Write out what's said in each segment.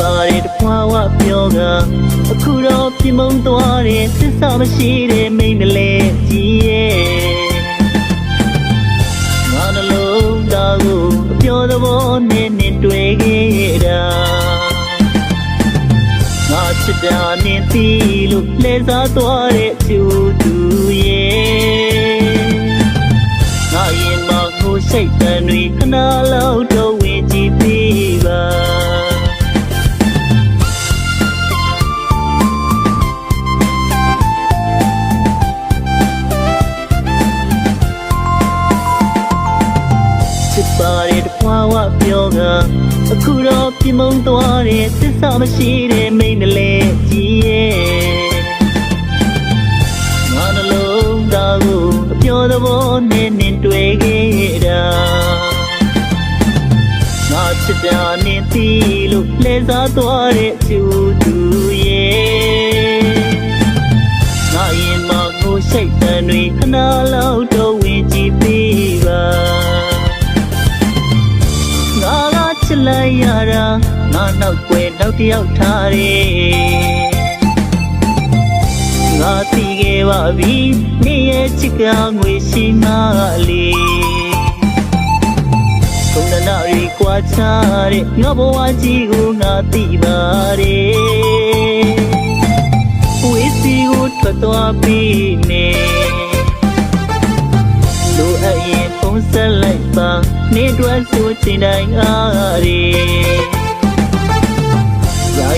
ပါတယ်တဖွာဝပြောကအခုတော့ပြင်မုံသွားတယ်သစ္စာမရှိတဲ့မိန်းကလေးကြီးရဲ့ငါနှလုံးသားကိုအပြောသဘောနဲ့နဲ့တွေ့ခဲ့တာငါချစ်တာနဲ့တီးလို့လဲစားသွားတဲ့ကျူသူရဲ့ငါရင်မကိုစိတ်တန်တွေခဏလောက်တော့ဝင်ကြည့်ပေးပါ ပါတယ်တဖွာဝပြောကအခုတော့ပြင်မုံသွားတယ်သစ္စာမရှိတဲ့မိန်းကလေးကြီးရဲ့ငါနှလုံးသားကိုအပြောသဘောနဲ့နင်တွေ့ခဲ့တာငါချစ်တာနဲ့တီးလို့လဲစားသွားတဲ့ကျူသူရဲ့ငါရင်မကိုစိတ်တန်တွေခဏလောက် နောက်ွယ်နောက်တစ်ယောက်ထားတယ်ငါသိခဲ့ပါပြီနေရဲ့ချစ်ကငွေရှိငါလေကုန်းနာရီကွာချတဲ့ငါဘဝကြီးကိုငါသိပါတယ်ဝေးစီကိုထွက်သွားပြီနေလိုအပ်ရင်ဖုန်းဆက်လိုက်ပါနေတော့ဆိုချင်တိုင်းအားရီ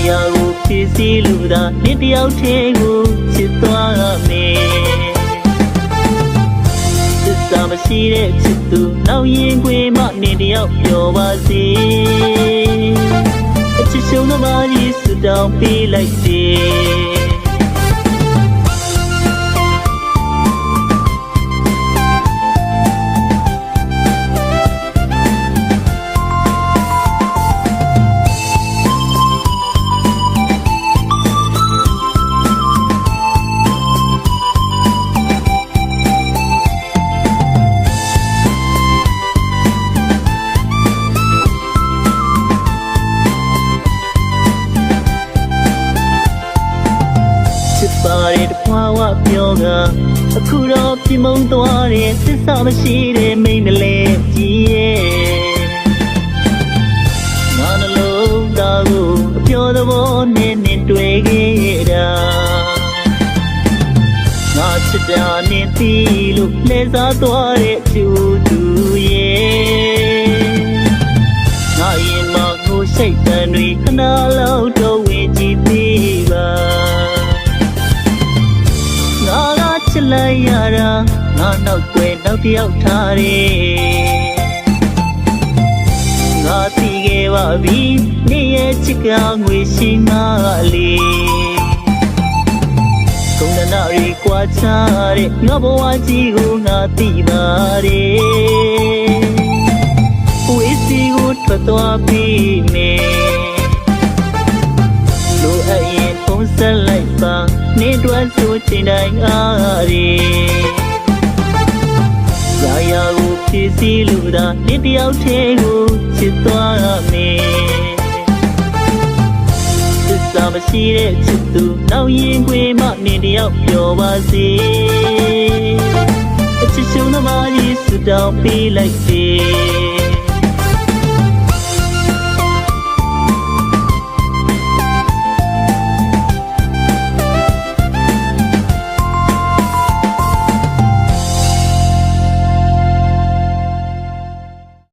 ရာရာကိုဖြည့်စည်းလို့သာနေ့တယောက်တည်းကိုချစ်သွားရမယ်သစ္စာမရှိတဲ့ချစ်သူနောက်ရင်ခွေမှနေတယောက်ပြောပါစေအချစ်ရှုံးသမားကြီးစတောင်းပေးလိုက်စေ တယ်တဖွာဝပြောကအခုတော့ပြင်မုံသွားတယ်သစ္စာမရှိတဲ့မိန်းကလေးကြီးရဲ့ငါနှလုံးသားကိုအပြောသဘောနဲ့နဲ့တွေ့ခဲ့တာငါချစ်တာနဲ့တီးလို့လဲစားသွားတဲ့ကျူသူရဲ့ငါရင်မကိုစိတ်တန်တွေခဏလောက်တော့ဝင်ကြ လိုက်ရတာငါနောက်ွယ်နောက်တစ်ယောက်ထားတယ်ငါသိခဲ့ပါပြီနေရဲ့ချစ်ကငွေရှိငါလေကုန်းနာရီကွာချတဲ့ငါဘဝကြီးကိုငါသိပါတယ်ဝေးစီကိုထွက်သွားပြီမယ်လိုအပ်ရင်ဖုန်းဆက်လိုက်ပါ နေတော့ဆိုချင်တိုင်းအားရီရာရာကိုဖြည့်စည်းလို့သာနေ့တယောက်တည်းကိုချစ်သွားရမယ်သစ္စာမရှိတဲ့ချစ်သူနောက်ရင်ခွေမှနေတယောက်ပြောပါစေအချစ်ရှုံးသမားကြီးစတောင်းပေးလိုက်စေ